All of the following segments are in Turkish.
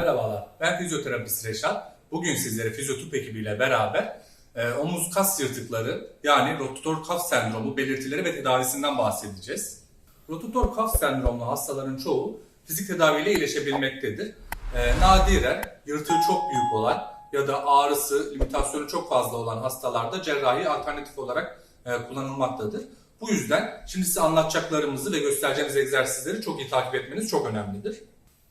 merhabalar. Ben fizyoterapist Reşat. Bugün sizlere fizyotup ekibiyle beraber e, omuz kas yırtıkları yani rotator kaf sendromu belirtileri ve tedavisinden bahsedeceğiz. Rotator kaf sendromlu hastaların çoğu fizik tedaviyle iyileşebilmektedir. E, nadiren yırtığı çok büyük olan ya da ağrısı, limitasyonu çok fazla olan hastalarda cerrahi alternatif olarak e, kullanılmaktadır. Bu yüzden şimdi size anlatacaklarımızı ve göstereceğimiz egzersizleri çok iyi takip etmeniz çok önemlidir.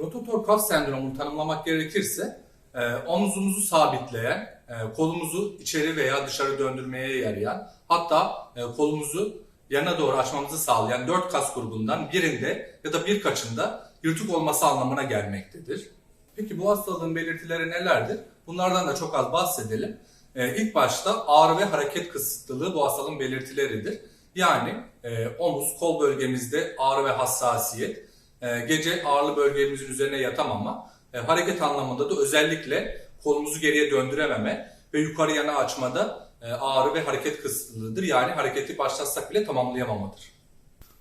Rotator kaf sendromunu tanımlamak gerekirse e, omzumuzu sabitleyen, e, kolumuzu içeri veya dışarı döndürmeye yarayan, hatta e, kolumuzu yana doğru açmamızı sağlayan dört kas grubundan birinde ya da birkaçında yırtık olması anlamına gelmektedir. Peki bu hastalığın belirtileri nelerdir? Bunlardan da çok az bahsedelim. E, ilk başta ağrı ve hareket kısıtlılığı bu hastalığın belirtileridir. Yani e, omuz, kol bölgemizde ağrı ve hassasiyet, e, gece ağırlı bölgemizin üzerine yatamama, e, hareket anlamında da özellikle kolumuzu geriye döndürememe ve yukarı yana açmada e, ağrı ve hareket kısıtlılığıdır. Yani hareketi başlatsak bile tamamlayamamadır.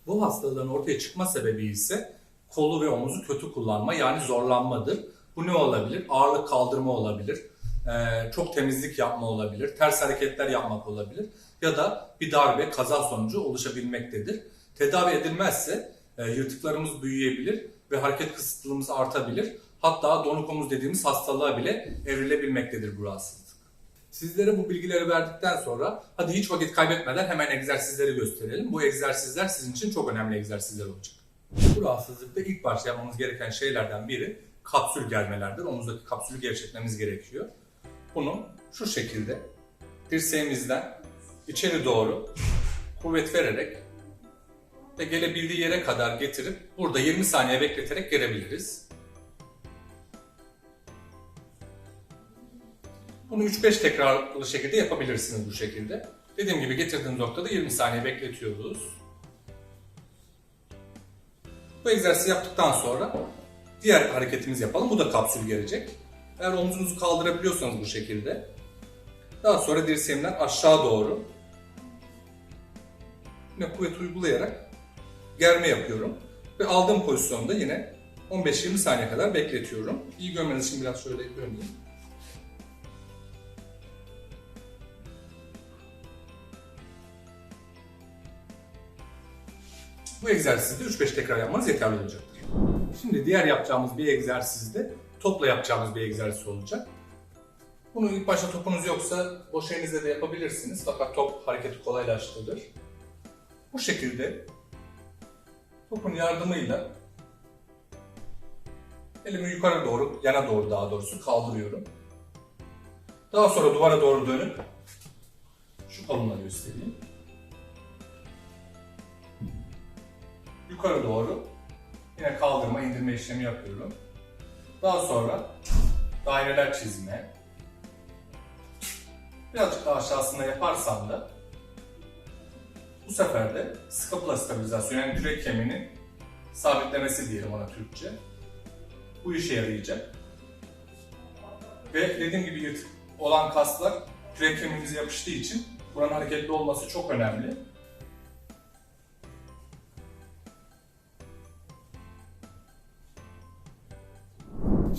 Bu hastalığın ortaya çıkma sebebi ise kolu ve omuzu kötü kullanma yani zorlanmadır. Bu ne olabilir? Ağırlık kaldırma olabilir, e, çok temizlik yapma olabilir, ters hareketler yapmak olabilir ya da bir darbe, kaza sonucu oluşabilmektedir. Tedavi edilmezse e, yırtıklarımız büyüyebilir ve hareket kısıtlılığımız artabilir. Hatta donuk omuz dediğimiz hastalığa bile evrilebilmektedir bu rahatsızlık. Sizlere bu bilgileri verdikten sonra hadi hiç vakit kaybetmeden hemen egzersizleri gösterelim. Bu egzersizler sizin için çok önemli egzersizler olacak. Bu rahatsızlıkta ilk başta yapmamız gereken şeylerden biri kapsül germelerdir. Omuzdaki kapsülü gevşetmemiz gerekiyor. Bunu şu şekilde dirseğimizden içeri doğru kuvvet vererek ve gelebildiği yere kadar getirip burada 20 saniye bekleterek gelebiliriz. Bunu 3-5 tekrarlı şekilde yapabilirsiniz bu şekilde. Dediğim gibi getirdiğim noktada 20 saniye bekletiyoruz. Bu egzersizi yaptıktan sonra diğer hareketimizi yapalım. Bu da kapsül gelecek. Eğer omzunuzu kaldırabiliyorsanız bu şekilde. Daha sonra dirseğimden aşağı doğru yine kuvvet uygulayarak germe yapıyorum. Ve aldığım pozisyonda yine 15-20 saniye kadar bekletiyorum. İyi görmeniz için biraz şöyle döneyim. Bu egzersizde 3-5 tekrar yapmanız yeterli olacaktır. Şimdi diğer yapacağımız bir egzersizde topla yapacağımız bir egzersiz olacak. Bunu ilk başta topunuz yoksa boş elinizle de yapabilirsiniz. Fakat top hareketi kolaylaştırır. Bu şekilde topun yardımıyla elimi yukarı doğru, yana doğru daha doğrusu kaldırıyorum. Daha sonra duvara doğru dönüp şu kolumla göstereyim. Yukarı doğru yine kaldırma, indirme işlemi yapıyorum. Daha sonra daireler çizme. Birazcık daha aşağısında yaparsam da bu sefer de skapula stabilizasyonu yani kürek kemiğinin sabitlemesi diyelim ona Türkçe. Bu işe yarayacak. Ve dediğim gibi yırtık olan kaslar kürek kemiğimize yapıştığı için buranın hareketli olması çok önemli.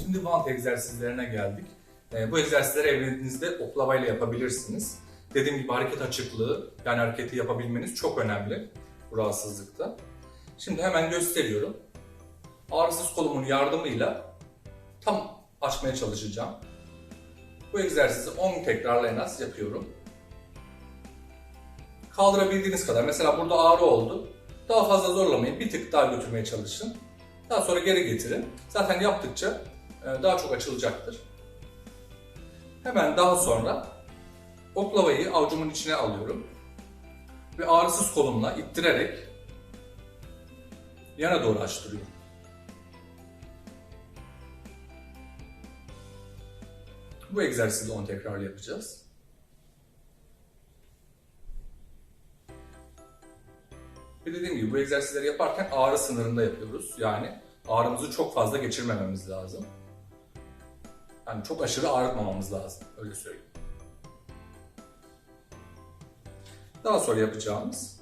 Şimdi bant egzersizlerine geldik. E, bu egzersizleri evinizde oklavayla yapabilirsiniz. Dediğim gibi hareket açıklığı, yani hareketi yapabilmeniz çok önemli bu rahatsızlıkta. Şimdi hemen gösteriyorum. Ağrısız kolumun yardımıyla tam açmaya çalışacağım. Bu egzersizi 10 tekrarla en az yapıyorum. Kaldırabildiğiniz kadar. Mesela burada ağrı oldu. Daha fazla zorlamayın. Bir tık daha götürmeye çalışın. Daha sonra geri getirin. Zaten yaptıkça e, daha çok açılacaktır. Hemen daha sonra oklavayı avucumun içine alıyorum. Ve ağrısız kolumla ittirerek yana doğru açtırıyorum. Bu egzersizi 10 tekrar yapacağız. Ve dediğim gibi bu egzersizleri yaparken ağrı sınırında yapıyoruz. Yani ağrımızı çok fazla geçirmememiz lazım. Yani çok aşırı ağrıtmamamız lazım. Öyle söyleyeyim. Daha sonra yapacağımız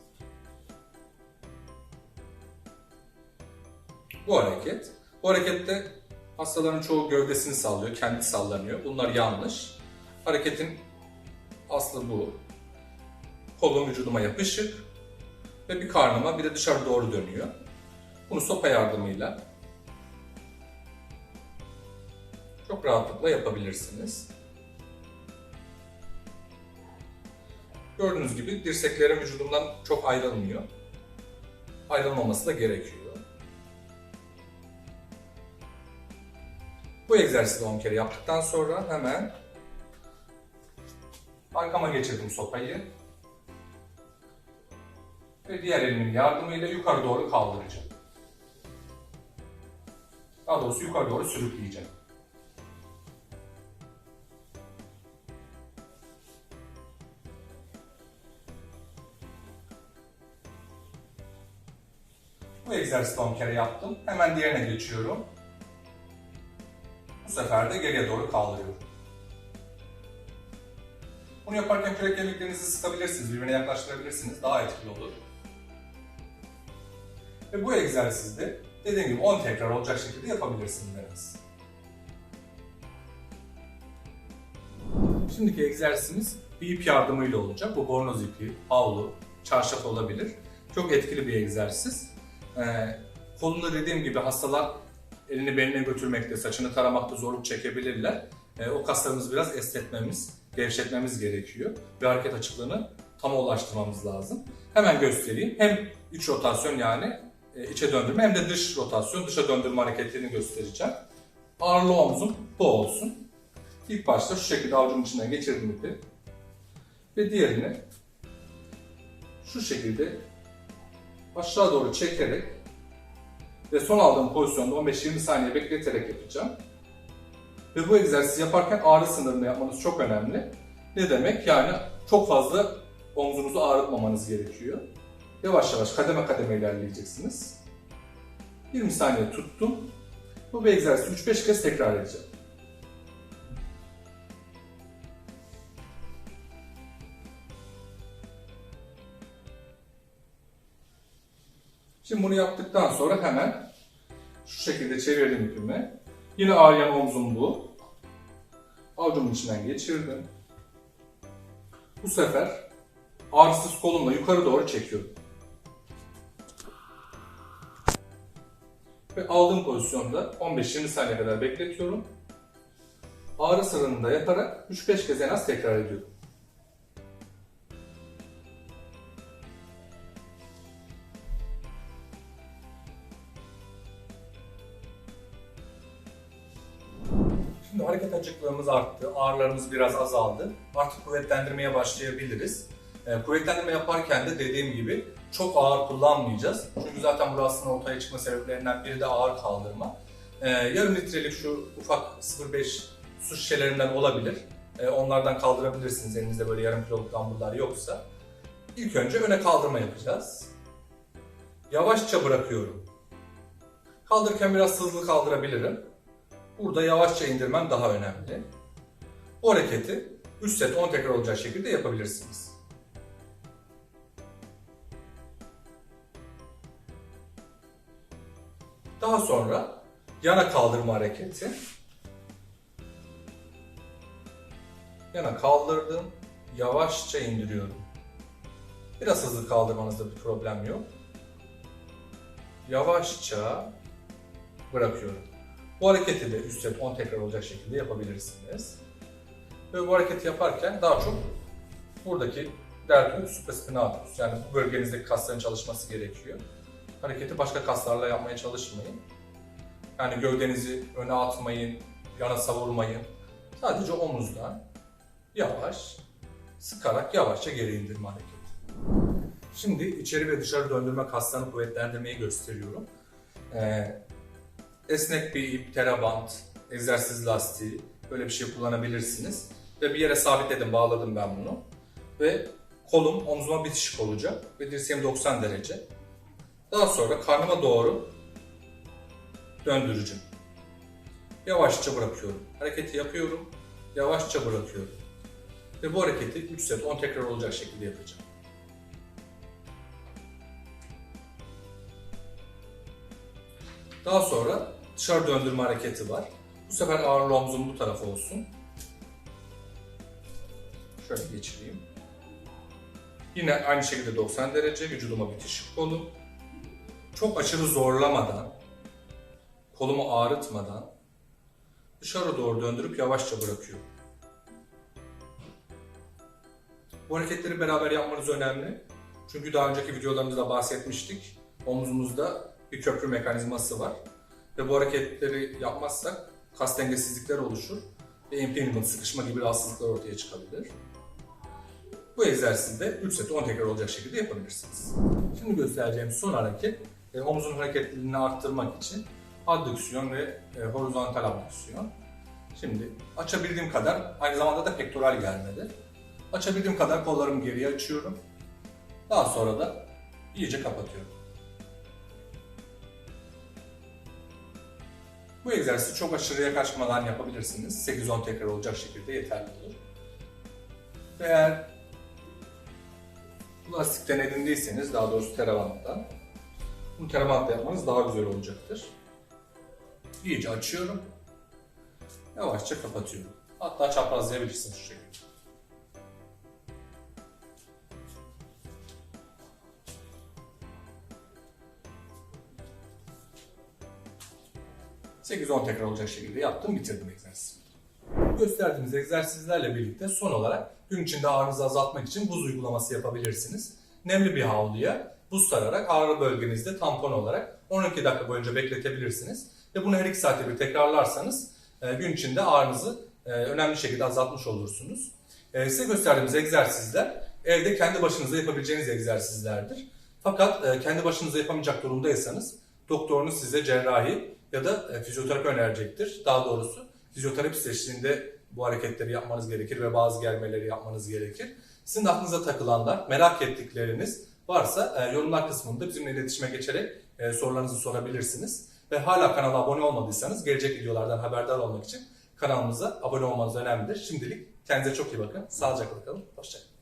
bu hareket. Bu harekette Hastaların çoğu gövdesini sallıyor, kendi sallanıyor. Bunlar yanlış. Hareketin aslı bu. Kolum vücuduma yapışık ve bir karnıma bir de dışarı doğru dönüyor. Bunu sopa yardımıyla çok rahatlıkla yapabilirsiniz. Gördüğünüz gibi dirseklerim vücudumdan çok ayrılmıyor. Ayrılmaması da gerekiyor. Bu egzersizi 10 kere yaptıktan sonra hemen arkama geçirdim sopayı ve diğer elimin yardımıyla yukarı doğru kaldıracağım. Daha doğrusu yukarı doğru sürükleyeceğim. Egzersizi 10 kere yaptım. Hemen diğerine geçiyorum. Bu sefer de geriye doğru kaldırıyorum. Bunu yaparken kürek kemiklerinizi sıkabilirsiniz, birbirine yaklaştırabilirsiniz. Daha etkili olur. Ve bu egzersizde dediğim gibi 10 tekrar olacak şekilde yapabilirsiniz. Şimdiki egzersizimiz bir ip yardımıyla olacak. Bu bornoz ipi, havlu, çarşaf olabilir. Çok etkili bir egzersiz. Ee, kolunda dediğim gibi hastalar elini beline götürmekte, saçını taramakta zorluk çekebilirler. Ee, o kaslarımızı biraz esnetmemiz, gevşetmemiz gerekiyor. Ve hareket açıklığını tam ulaştırmamız lazım. Hemen göstereyim. Hem iç rotasyon yani e, içe döndürme hem de dış rotasyon, dışa döndürme hareketlerini göstereceğim. Ağırlı omzum bu olsun. İlk başta şu şekilde avucumun içinden geçirdim ipi. Ve diğerini şu şekilde aşağı doğru çekerek ve son aldığım pozisyonda 15-20 saniye bekleterek yapacağım. Ve bu egzersizi yaparken ağrı sınırını yapmanız çok önemli. Ne demek? Yani çok fazla omzunuzu ağrıtmamanız gerekiyor. Yavaş yavaş kademe kademe ilerleyeceksiniz. 20 saniye tuttum. Bu bir egzersizi 3-5 kez tekrar edeceğim. Şimdi bunu yaptıktan sonra hemen şu şekilde çevirdim ipimi. Yine ağrıyan omzum bu. Avucumun içinden geçirdim. Bu sefer ağrısız kolumla yukarı doğru çekiyorum. Ve aldığım pozisyonda 15-20 saniye kadar bekletiyorum. Ağrı sırrını da yaparak 3-5 kez en az tekrar ediyorum. Hareket açıklığımız arttı, ağrılarımız biraz azaldı. Artık kuvvetlendirmeye başlayabiliriz. E, kuvvetlendirme yaparken de dediğim gibi çok ağır kullanmayacağız. Çünkü zaten burasının ortaya çıkma sebeplerinden biri de ağır kaldırma. E, yarım litrelik şu ufak 0.5 su şişelerinden olabilir. E, onlardan kaldırabilirsiniz elinizde böyle yarım kiloluk dumbbell'lar yoksa. İlk önce öne kaldırma yapacağız. Yavaşça bırakıyorum. Kaldırırken biraz hızlı kaldırabilirim. Burada yavaşça indirmem daha önemli. Bu hareketi 3 set 10 tekrar olacak şekilde yapabilirsiniz. Daha sonra yana kaldırma hareketi. Yana kaldırdım, yavaşça indiriyorum. Biraz hızlı kaldırmanızda bir problem yok. Yavaşça bırakıyorum. Bu hareketi de 3 set 10 tekrar olacak şekilde yapabilirsiniz. Ve bu hareketi yaparken daha çok buradaki deltoid supraspinatus yani bu bölgenizdeki kasların çalışması gerekiyor. Hareketi başka kaslarla yapmaya çalışmayın. Yani gövdenizi öne atmayın, yana savurmayın. Sadece omuzdan yavaş, sıkarak yavaşça geri indirme hareketi. Şimdi içeri ve dışarı döndürme kaslarını kuvvetlendirmeyi gösteriyorum. Ee, esnek bir ip, terabant, egzersiz lastiği böyle bir şey kullanabilirsiniz. Ve bir yere sabitledim, bağladım ben bunu. Ve kolum omzuma bitişik olacak ve dirseğim 90 derece. Daha sonra karnıma doğru döndüreceğim. Yavaşça bırakıyorum. Hareketi yapıyorum, yavaşça bırakıyorum. Ve bu hareketi 3 set 10 tekrar olacak şekilde yapacağım. Daha sonra dışarı döndürme hareketi var. Bu sefer ağırlı omzum bu tarafa olsun. Şöyle geçireyim. Yine aynı şekilde 90 derece vücuduma bitişik kolu. Çok aşırı zorlamadan, kolumu ağrıtmadan dışarı doğru döndürüp yavaşça bırakıyorum. Bu hareketleri beraber yapmanız önemli. Çünkü daha önceki videolarımızda bahsetmiştik. Omzumuzda bir köprü mekanizması var. Ve bu hareketleri yapmazsak kas dengesizlikler oluşur ve impingement, sıkışma gibi rahatsızlıklar ortaya çıkabilir. Bu egzersizi de 3 set 10 tekrar olacak şekilde yapabilirsiniz. Şimdi göstereceğim son hareket e, omuzun hareketliliğini arttırmak için addüksiyon ve e, horizontal abdüksiyon. Şimdi açabildiğim kadar, aynı zamanda da pektoral germedir. Açabildiğim kadar kollarımı geriye açıyorum. Daha sonra da iyice kapatıyorum. Bu egzersizi çok aşırıya kaçmadan yapabilirsiniz. 8-10 tekrar olacak şekilde yeterli olur. Ve eğer bu lastikten edindiyseniz, daha doğrusu teravanttan, bunu teravantla yapmanız daha güzel olacaktır. İyice açıyorum. Yavaşça kapatıyorum. Hatta çaprazlayabilirsiniz şu şekilde. ...8-10 tekrar olacak şekilde yaptım, bitirdim egzersizi. Gösterdiğimiz egzersizlerle birlikte son olarak gün içinde ağrınızı azaltmak için buz uygulaması yapabilirsiniz. Nemli bir havluya buz sararak ağrı bölgenizde tampon olarak 12 dakika boyunca bekletebilirsiniz. Ve bunu her 2 saatte bir tekrarlarsanız e, gün içinde ağrınızı e, önemli şekilde azaltmış olursunuz. E, Size gösterdiğimiz egzersizler evde kendi başınıza yapabileceğiniz egzersizlerdir. Fakat kendi başınıza yapamayacak durumdaysanız doktorunuz size cerrahi ya da e, fizyoterapi önerecektir. Daha doğrusu fizyoterapist eşliğinde bu hareketleri yapmanız gerekir ve bazı germeleri yapmanız gerekir. Sizin aklınıza takılanlar, merak ettikleriniz varsa e, yorumlar kısmında bizimle iletişime geçerek e, sorularınızı sorabilirsiniz. Ve hala kanala abone olmadıysanız gelecek videolardan haberdar olmak için kanalımıza abone olmanız önemlidir. Şimdilik kendinize çok iyi bakın. Sağlıcakla kalın. Hoşçakalın.